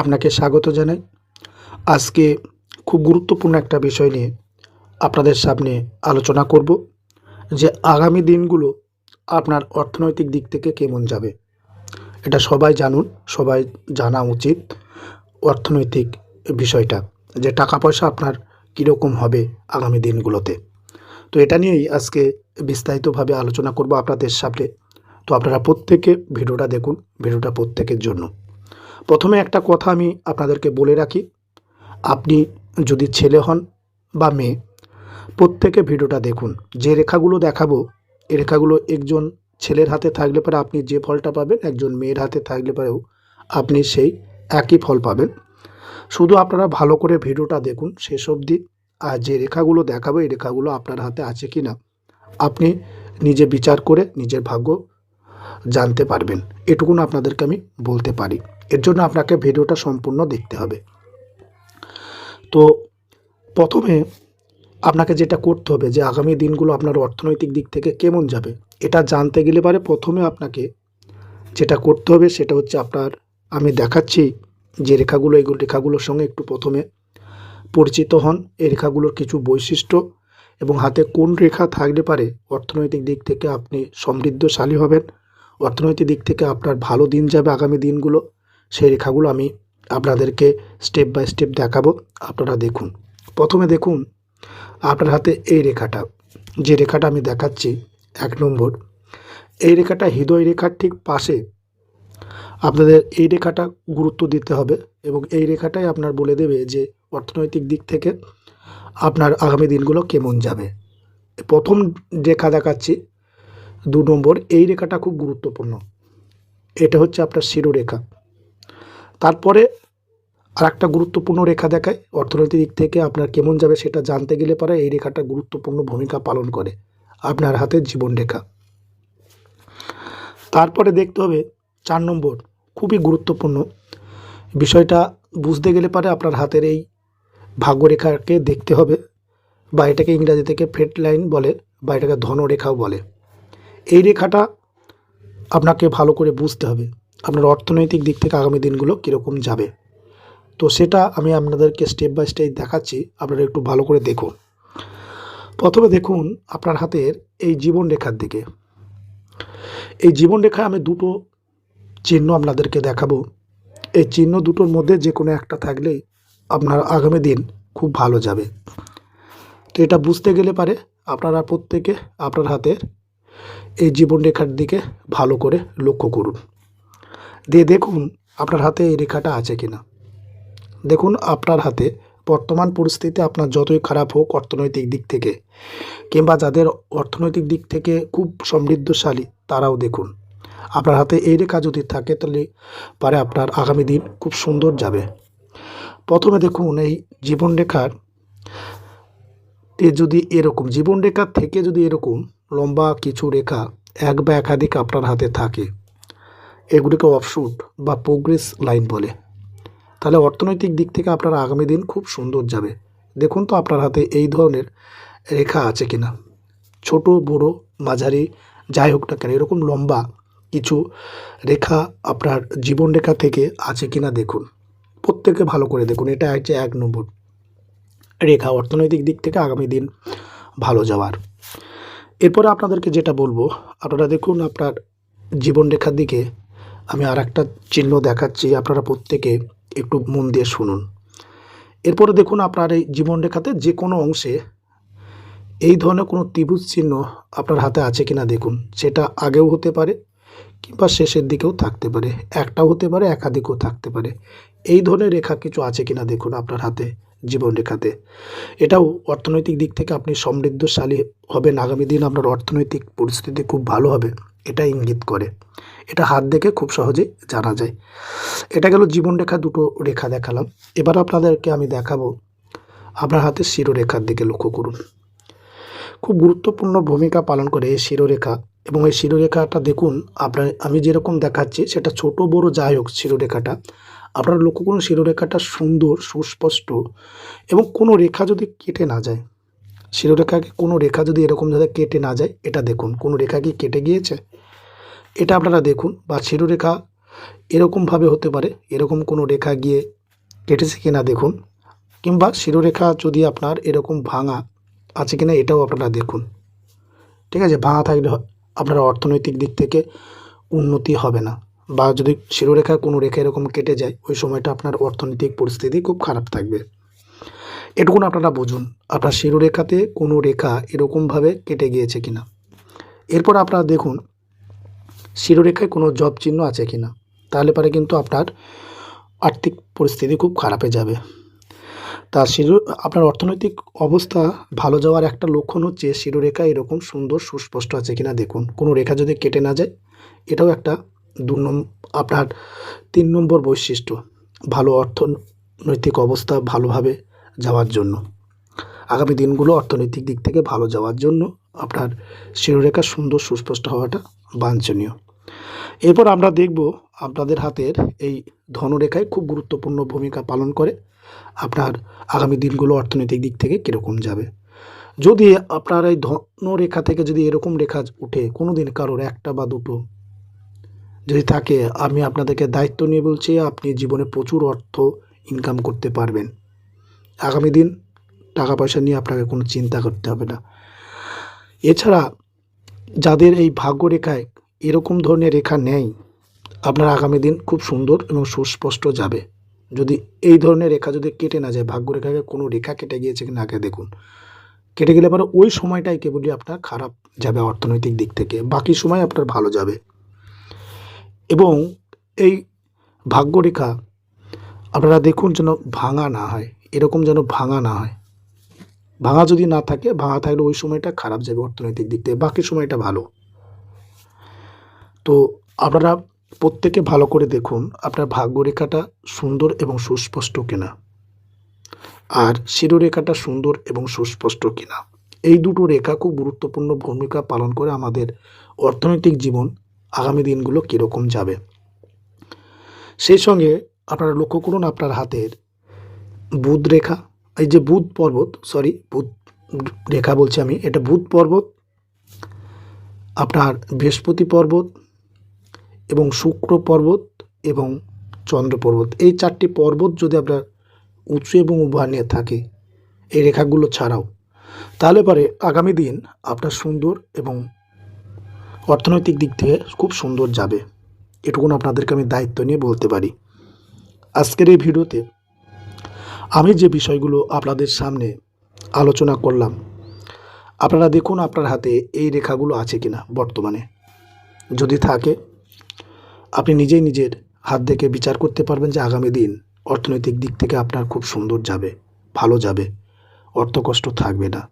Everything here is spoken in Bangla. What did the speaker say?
আপনাকে স্বাগত জানাই। আজকে খুব গুরুত্বপূর্ণ একটা বিষয় নিয়ে আপনাদের সামনে আলোচনা করব যে আগামী দিনগুলো আপনার অর্থনৈতিক দিক থেকে কেমন যাবে। এটা সবাই জানুন, সবাই জানা উচিত অর্থনৈতিক বিষয়টা যে টাকা পয়সা আপনার কীরকম হবে আগামী দিনগুলোতে। তো এটা নিয়েই আজকে বিস্তারিতভাবে আলোচনা করব আপনাদের সামনে। তো আপনারা প্রত্যেকে ভিডিওটা দেখুন, ভিডিওটা প্রত্যেকের জন্য। প্রথমে একটা কথা আমি আপনাদেরকে বলে রাখি। আপনি যদি ছেলে হন বা মেয়ে, প্রত্যেকে ভিডিওটা দেখুন। যে রেখাগুলো দেখাবো, এ রেখাগুলো একজন ছেলের হাতে থাকলে পরে আপনি যে ফলটা পাবেন, একজন মেয়ের হাতে থাকলে পরেও আপনি সেই একই ফল পাবেন। শুধু আপনারা ভালো করে ভিডিওটা দেখুন শেষ অবধি, আর যে রেখাগুলো দেখাবো, এই রেখাগুলো আপনার হাতে আছে কি না আপনি নিজে বিচার করে, নিজের ভাগ্য জানতে পারবেন। এটুকুন আপনাদেরকে আমি বলতে পারি। এর জন্য আপনাকে ভিডিওটা সম্পূর্ণ দেখতে হবে। তো প্রথমে আপনাকে যেটা করতে হবে যে আগামী দিনগুলো আপনার অর্থনৈতিক দিক থেকে কেমন যাবে, এটা জানতে গেলে পারে প্রথমে আপনাকে যেটা করতে হবে সেটা হচ্ছে আপনার, আমি দেখাচ্ছি যে রেখাগুলো এগুলো রেখাগুলোর সঙ্গে একটু প্রথমে পরিচিত হন। এই রেখাগুলোর কিছু বৈশিষ্ট্য এবং হাতে কোন রেখা থাকলে পারে অর্থনৈতিক দিক থেকে আপনি সমৃদ্ধশালী হবেন। অর্থনৈতিক দিক থেকে আপনার ভালো দিন যাবে আগামী দিনগুলো, সেই রেখাগুলো আমি আপনাদেরকে স্টেপ বাই স্টেপ দেখাবো। আপনারা দেখুন। প্রথমে দেখুন আপনার হাতে এই রেখাটা। যে রেখাটা আমি দেখাচ্ছি, এক নম্বর। এই রেখাটা হৃদয় রেখার ঠিক পাশে আপনাদের এই রেখাটা গুরুত্ব দিতে হবে এবং এই রেখাটাই আপনার বলে দেবে যে অর্থনৈতিক দিক থেকে আপনার আগামী দিনগুলো কেমন যাবে। প্রথম রেখা দেখাচ্ছি দু নম্বর, এই রেখাটা খুব গুরুত্বপূর্ণ। এটা হচ্ছে আপনার শিরোরেখা। তারপরে আর একটা গুরুত্বপূর্ণ রেখা দেখায়, অর্থনৈতিক দিক থেকে আপনার কেমন যাবে সেটা জানতে গেলে পরে এই রেখাটা গুরুত্বপূর্ণ ভূমিকা পালন করে, আপনার হাতের জীবন রেখা। তারপরে দেখতে হবে চার নম্বর, খুবই গুরুত্বপূর্ণ। বিষয়টা বুঝতে গেলে পরে আপনার হাতের এই ভাগ্যরেখাকে দেখতে হবে, বা এটাকে ইংরাজি থেকে ফেট লাইন বলে, বা এটাকে ধনরেখাও বলে। এই রেখাটা আপনাকে ভালো করে বুঝতে হবে, আপনার অর্থনৈতিক দিক থেকে আগামী দিনগুলো কীরকম যাবে। তো সেটা আমি আপনাদেরকে স্টেপ বাই স্টেপ দেখাচ্ছি, আপনারা একটু ভালো করে দেখুন। প্রথমে দেখুন আপনার হাতের এই জীবন রেখার দিকে। এই জীবন রেখায় আমি দুটো চিহ্ন আপনাদেরকে দেখাবো। এই চিহ্ন দুটোর মধ্যে যে কোনো একটা থাকলেই আপনার আগামী দিন খুব ভালো যাবে। তো এটা বুঝতে গেলে পারে আপনারা প্রত্যেকে আপনার হাতের এই জীবন রেখার দিকে ভালো করে লক্ষ্য করুন। দিয়ে দেখুন আপনার হাতে এই রেখাটা আছে কিনা। দেখুন আপনার হাতে বর্তমান পরিস্থিতি আপনার যতই খারাপ হোক অর্থনৈতিক দিক থেকে কিংবা যাদের অর্থনৈতিক দিক থেকে খুব সমৃদ্ধশালী তারাও দেখুন। আপনার হাতে এই রেখা যদি থাকে তাহলে পারে আপনার আগামী দিন খুব সুন্দর যাবে। প্রথমে দেখুন এই জীবনরেখার যদি এরকম জীবনরেখার থেকে যদি এরকম লম্বা কিছু রেখা এক বা একাধিক আপনার হাতে থাকে। এগুলিকে অফশুট বা প্রোগ্রেস লাইন বলে। তাহলে অর্থনৈতিক দিক থেকে আপনার আগামী দিন খুব সুন্দর যাবে। দেখুন তো আপনার হাতে এই ধরনের রেখা আছে কিনা। ছোট, বড়, মাঝারি, যাই হোক না কেন, এরকম লম্বা কিছু রেখা আপনার জীবন রেখা থেকে আছে কিনা দেখুন। প্রত্যেকে ভালো করে দেখুন, এটা হচ্ছে এক নম্বর রেখা অর্থনৈতিক দিক থেকে আগামী দিন ভালো যাওয়ার। এরপরে আপনাদেরকে যেটা বলব, আপনারা দেখুন আপনার জীবন রেখার দিকে আমি আর একটা চিহ্ন দেখাচ্ছি, আপনারা প্রত্যেকে একটু মন দিয়ে শুনুন। এরপরে দেখুন আপনার এই জীবন রেখাতে যে কোনো অংশে এই ধরনের কোনো ত্রিভুজ চিহ্ন আপনার হাতে আছে কিনা দেখুন। সেটা আগেও হতে পারে কিংবা শেষের দিকেও থাকতে পারে। একটাও হতে পারে, একাধিকও থাকতে পারে। এই ধরনের রেখা কিছু আছে কিনা দেখুন আপনার হাতে। জীবন রেখাতে এটাও অর্থনৈতিক দিক থেকে আপনি সমৃদ্ধশালী হবেন। আগামী দিন আপনার অর্থনৈতিক পরিস্থিতি খুব ভালো হবে, এটা ইঙ্গিত করে। এটা হাত দেখে খুব সহজেই জানা যায়। এটা গেল জীবন রেখা দুটো রেখা দেখালাম। এবার আপনাদেরকে আমি দেখাবো আপনার হাতে শিরোরেখার দিকে লক্ষ্য করুন। খুব গুরুত্বপূর্ণ ভূমিকা পালন করে এই শিরোরেখা এবং এই শিরোরেখাটা দেখুন, আপনার আমি যেরকম দেখাচ্ছি, সেটা ছোট বড় যাই হোক শিরোরেখাটা। আপনারা লক্ষ্য করুন শিরোরেখাটা সুন্দর, সুস্পষ্ট এবং কোনো রেখা যদি কেটে না যায়, শিরোরেখাকে কোনো রেখা যদি এরকম যাতে কেটে না যায়, এটা দেখুন, কোনো রেখা কি কেটে গিয়েছে? এটা আপনারা দেখুন, বা শিরোরেখা এরকমভাবে হতে পারে, এরকম কোনো রেখা গিয়ে কেটেছে কিনা দেখুন, কিংবা শিরোরেখা যদি আপনার এরকম ভাঙা আছে কিনা, এটাও আপনারা দেখুন। ঠিক আছে, ভাঙা থাকলে আপনার অর্থনৈতিক দিক থেকে উন্নতি হবে না। বা যদি শিরোরেখা কোনো রেখা এরকম কেটে যায়, ওই সময়টা আপনার অর্থনৈতিক পরিস্থিতি খুব খারাপ থাকবে। এটুকুন আপনারা বুঝুন, আপনার শিরোরেখাতে কোনো রেখা এরকমভাবে কেটে গিয়েছে কিনা। এরপর আপনারা দেখুন, শিরোরেখায় কোনো জব চিহ্ন আছে কিনা। তাহলে পরে কিন্তু আপনার আর্থিক পরিস্থিতি খুব খারাপে যাবে। তা শিরো, আপনার অর্থনৈতিক অবস্থা ভালো যাওয়ার একটা লক্ষণ হচ্ছে, শিরোরেখা এরকম সুন্দর সুস্পষ্ট আছে কিনা দেখুন। কোনো রেখা যদি কেটে না যায়, এটাও একটা দু আপনার তিন নম্বর বৈশিষ্ট্য, ভালো অর্থনৈতিক অবস্থা ভালোভাবে যাওয়ার জন্য। আগামী দিনগুলো অর্থনৈতিক দিক থেকে ভালো যাওয়ার জন্য আপনার শিরোরেখা সুন্দর সুস্পষ্ট হওয়াটা বাঞ্ছনীয়। এরপর আমরা দেখব আপনাদের হাতের এই ধনরেখায় খুব গুরুত্বপূর্ণ ভূমিকা পালন করে আপনার আগামী দিনগুলো অর্থনৈতিক দিক থেকে কীরকম যাবে। যদি আপনার এই ধনরেখা থেকে যদি এরকম রেখা উঠে কোনো দিন কারোর একটা বা দুটো যদি থাকে, আমি আপনাদেরকে দায়িত্ব নিয়ে বলছি, আপনি জীবনে প্রচুর অর্থ ইনকাম করতে পারবেন। আগামী দিন টাকা পয়সা নিয়ে আপনাকে কোনো চিন্তা করতে হবে না। এছাড়া যাদের এই ভাগ্য রেখায় এরকম ধরনের রেখা নেই, আপনার আগামী দিন খুব সুন্দর এবং সুস্পষ্ট যাবে। যদি এই ধরনের রেখা যদি কেটে না যায় ভাগ্য রেখাকে কোনো রেখা কেটে গিয়েছে কিনা আগে দেখুন। কেটে গেলে পরে ওই সময়টাই কেবলই আপনার খারাপ যাবে অর্থনৈতিক দিক থেকে। বাকি সময় আপনার ভালো যাবে। এবং এই ভাগ্যরেখা, আপনারা দেখুন যেন ভাঙা না হয়, এরকম যেন ভাঙা না হয়। ভাঙা যদি না থাকে, ভাঙা থাকলে ওই সময়টা খারাপ যাবে অর্থনৈতিক দিক থেকে, বাকি সময়টা ভালো। তো আপনারা প্রত্যেকে ভালো করে দেখুন আপনার ভাগ্যরেখাটা সুন্দর এবং সুস্পষ্ট কিনা, আর শিরোরেখাটা সুন্দর এবং সুস্পষ্ট কিনা। এই দুটো রেখা খুব গুরুত্বপূর্ণ ভূমিকা পালন করে আমাদের অর্থনৈতিক জীবন আগামী দিনগুলো কীরকম যাবে? সেই সঙ্গে আপনারা লক্ষ্য করুন আপনার হাতের বুধ রেখা, এই যে বুধ পর্বত সরি বুধ রেখা বলছি আমি, এটা বুধ পর্বত, আপনার বৃহস্পতি পর্বত এবং শুক্র পর্বত এবং চন্দ্র পর্বত। এই চারটি পর্বত যদি আপনার উঁচু এবং উভানে থাকে, এই রেখাগুলো ছাড়াও, তাহলে পরে আগামী দিন আপনার সুন্দর এবং অর্থনৈতিক দিক থেকে খুব সুন্দর যাবে। এটুকুন আপনাদেরকে আমি দায়িত্ব নিয়ে বলতে পারি। আজকের এই ভিডিওতে আমি যে বিষয়গুলো আপনাদের সামনে আলোচনা করলাম, আপনারা দেখুন আপনার হাতে এই রেখাগুলো আছে কিনা বর্তমানে। যদি থাকে, আপনি নিজেই নিজের হাত দেখে বিচার করতে পারবেন যে আগামী দিন অর্থনৈতিক দিক থেকে আপনার খুব সুন্দর যাবে, ভালো যাবে অর্থ কষ্ট থাকবে না।